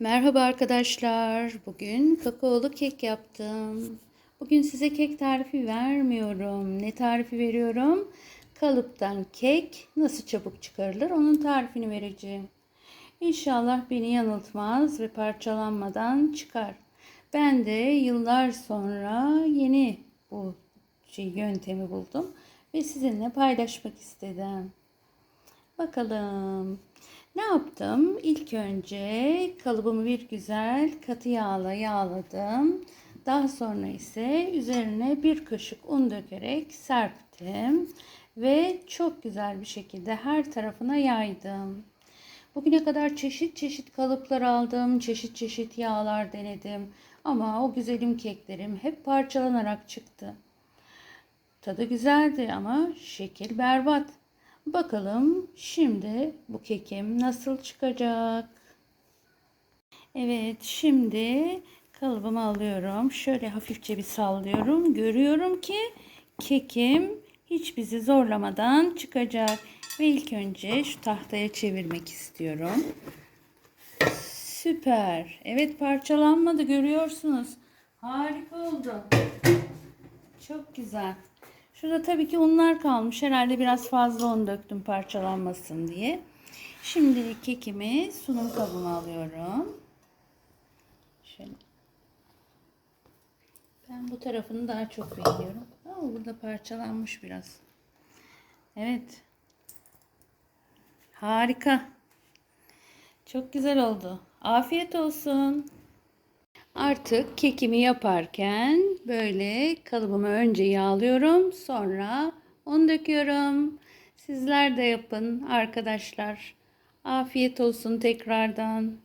Merhaba arkadaşlar. Bugün kakaolu kek yaptım. Bugün size kek tarifi vermiyorum. Ne tarifi veriyorum? Kalıptan kek nasıl çabuk çıkarılır onun tarifini vereceğim. İnşallah beni yanıltmaz ve parçalanmadan çıkar. Ben de yıllar sonra yeni bu şey yöntemi buldum ve sizinle paylaşmak istedim. Bakalım. Ne yaptım? İlk önce kalıbımı bir güzel katı yağla yağladım. Daha sonra ise üzerine bir kaşık un dökerek serptim ve çok güzel bir şekilde her tarafına yaydım. Bugüne kadar çeşit çeşit kalıplar aldım, çeşit çeşit yağlar denedim ama o güzelim keklerim hep parçalanarak çıktı. Tadı güzeldi ama şekil berbat. Bakalım şimdi bu kekim nasıl çıkacak? Evet şimdi kalıbımı alıyorum. Şöyle hafifçe bir sallıyorum. Görüyorum ki kekim hiç bizi zorlamadan çıkacak. Ve ilk önce şu tahtaya çevirmek istiyorum. Süper. Evet parçalanmadı görüyorsunuz. Harika oldu. Çok güzel. Şurada tabii ki unlar kalmış. Herhalde biraz fazla un döktüm parçalanmasın diye. Şimdi kekimi sunum kabıma alıyorum. Şöyle. Ben bu tarafını daha çok beğeniyorum. Ama burada parçalanmış biraz. Evet. Harika. Çok güzel oldu. Afiyet olsun. Artık kekimi yaparken böyle kalıbımı önce yağlıyorum. Sonra un döküyorum. Sizler de yapın arkadaşlar. Afiyet olsun tekrardan.